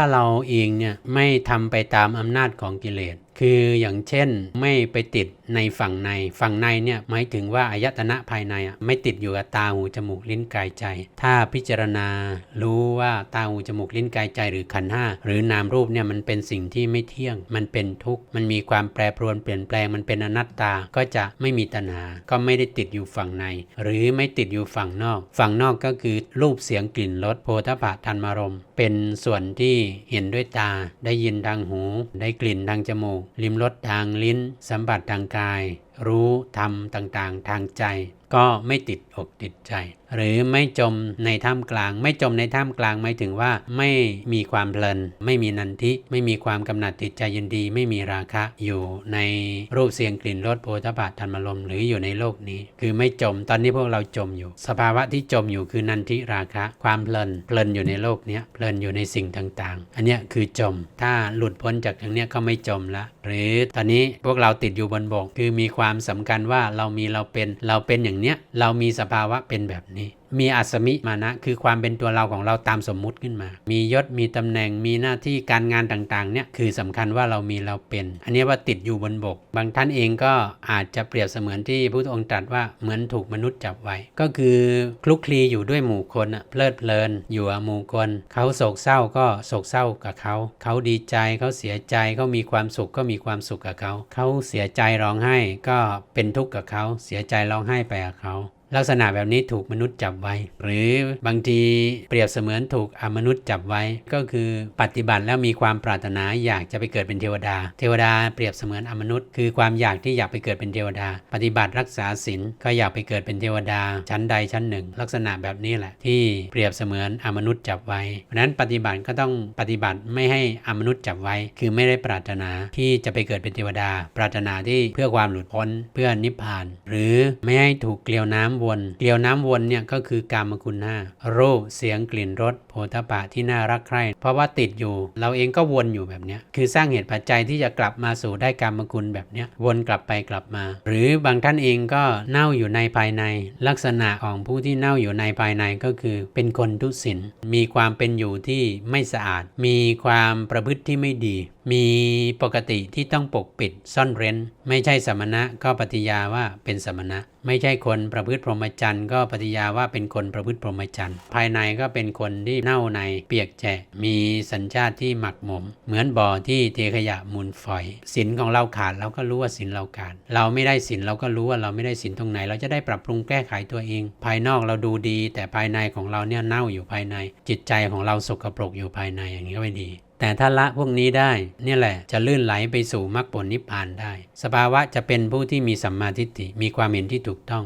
ถ้าเราเองเนี่ยไม่ทำไปตามอำนาจของกิเลส คืออย่างเช่นไม่ไปติดในฝั่งใน ฝั่งในเนี่ยหมายถึงว่าอายตนะภายในอะไม่ติดอยู่กับตาหูจมูกลิ้นกายใจ ถ้าพิจารณารู้ว่าตาหูจมูกลิ้นกายใจหรือขันห้าหรือนามรูปเนี่ยมันเป็นสิ่งที่ไม่เที่ยง มันเป็นทุกข์มันมีความแปรปรวนเปลี่ยนแปลงมันเป็นอนัตตาก็จะไม่มีตัณหา ก็ไม่ได้ติดอยู่ฝั่งใน หรือไม่ติดอยู่ฝั่งนอก ฝั่งนอกก็คือรูปเสียงกลิ่นรสโพธพะธรรมารมเป็นส่วนที่เห็นด้วยตาได้ยินทางหู ได้กลิ่นทางจมูกลิ้มรสทางลิ้น สัมผัสทางกาย รู้ธรรมต่างๆ ทางใจ ก็ไม่ติดอกติดใจ หรือไม่จมในท่ามกลาง ไม่จมในท่ามกลางหมายถึงว่าไม่มีความเพลิน ไม่มีนันทิ ไม่มีความกำหนัดติดใจยินดี ไม่มีราคะอยู่ในรูปเสียงกลิ่นรสโผฏฐัพพะธรรมลมหรืออยู่ในโลกนี้ คือไม่จมตอนนี้พวกเราจมอยู่ สภาวะที่จมอยู่คือนันทิราคะ ความเพลินเพลินอยู่ในโลกนี้เพลินอยู่ในสิ่งต่างๆ อันนี้คือจม ถ้าหลุดพ้นจากอย่างนี้ก็ไม่จมละหรือตอนนี้พวกเราติดอยู่บนบกคือมีความสำคัญว่าเรามีเราเป็นเราเป็นอย่างเนี้ยเรามีสภาวะเป็นแบบนี้ มีอัศมิมานะ คือความเป็นตัวเราของเราตามสมมุติขึ้นมา มียศมีตำแหน่งมีหน้าที่การงานต่างๆเนี่ยคือสำคัญว่าเรามีเราเป็น อันนี้ว่าติดอยู่บนบก บางท่านเองก็อาจจะเปรียบเสมือนที่พระองค์ตรัสว่าเหมือนถูกมนุษย์จับไว้ ก็คือคลุกคลีอยู่ด้วยหมู่คนเพลิดเพลิน อยู่กับหมู่คนเขาโศกเศร้าก็โศกเศร้ากับเขา เขาดีใจเขาเสียใจเขามีความสุขก็มีความสุขกับเขา เขาเสียใจร้องไห้ก็เป็นทุกข์กับเขา เสียใจร้องไห้ไปกับเขา ลักษณะแบบนี้ถูกมนุษย์จับไว้ หรือบางทีเปรียบเสมือนถูกอมนุษย์จับไว้ ก็คือปฏิบัติแล้วมีความปรารถนาอยากจะไปเกิดเป็นเทวดา เทวดาเปรียบเสมือนอมนุษย์ คือความอยากที่อยากไปเกิดเป็นเทวดา ปฏิบัติรักษาศีลก็อยากไปเกิดเป็นเทวดา ชั้นใดชั้นหนึ่ง ลักษณะแบบนี้แหละ ที่เปรียบเสมือนอมนุษย์จับไว้ เพราะนั้นปฏิบัติก็ต้องปฏิบัติไม่ให้อมนุษย์จับไว้ คือไม่ได้ปรารถนาที่จะไปเกิดเป็นเทวดา ปรารถนาที่เพื่อความหลุดพ้นเพื่อนิพพาน หรือไม่ให้ถูกเกลียวน้ำวน เกลียวน้ำวนเนี่ยก็คือกามคุณห้ารูปเสียงกลิ่นรสโผฏฐะที่น่ารักใคร่เพราะว่าติดอยู่ เราเองก็วนอยู่แบบเนี้ยคือสร้างเหตุปัจจัยที่จะกลับมาสู่ได้กามคุณแบบเนี้ยวนกลับไปกลับมา หรือบางท่านเองก็เน่าอยู่ในภายใน ลักษณะของผู้ที่เน่าอยู่ในภายในก็คือ เป็นคนทุศิลมีความเป็นอยู่ที่ไม่สะอาด มีความประพฤติที่ไม่ดี มีปกติที่ต้องปกปิดซ่อนเร้น ไม่ใช่สมณะก็ปฏิญาว่าเป็นสมณะ ไม่ใช่คนประพฤติพรหมจรรย์ก็ปฏิญาว่าเป็นคนประพฤติพรหมจรรย์ภายในก็เป็นคนที่เน่าในเปียกแฉะมีสัญชาติที่หมักหมม เหมือนบ่อที่เทขยะมูลฝอยศีลของเราขาดเราก็รู้ว่าศีลเราขาดเราไม่ได้ศีลเราก็รู้ว่าเราไม่ได้ศีลตรงไหน เราจะได้ปรับปรุงแก้ไขตัวเอง ภายนอกเราดูดี แต่ภายในของเราเนี่ยเน่าอยู่ภายใน จิตใจของเราสกปรกอยู่ภายในอย่างนี้ก็ไม่ดี แต่ถ้าละพวกนี้ได้เนี่ยแหละจะลื่นไหลไปสู่มรรคผลนิพพานได้ สภาวะจะเป็นผู้ที่มีสัมมาทิฏฐิมีความเห็นที่ถูกต้อง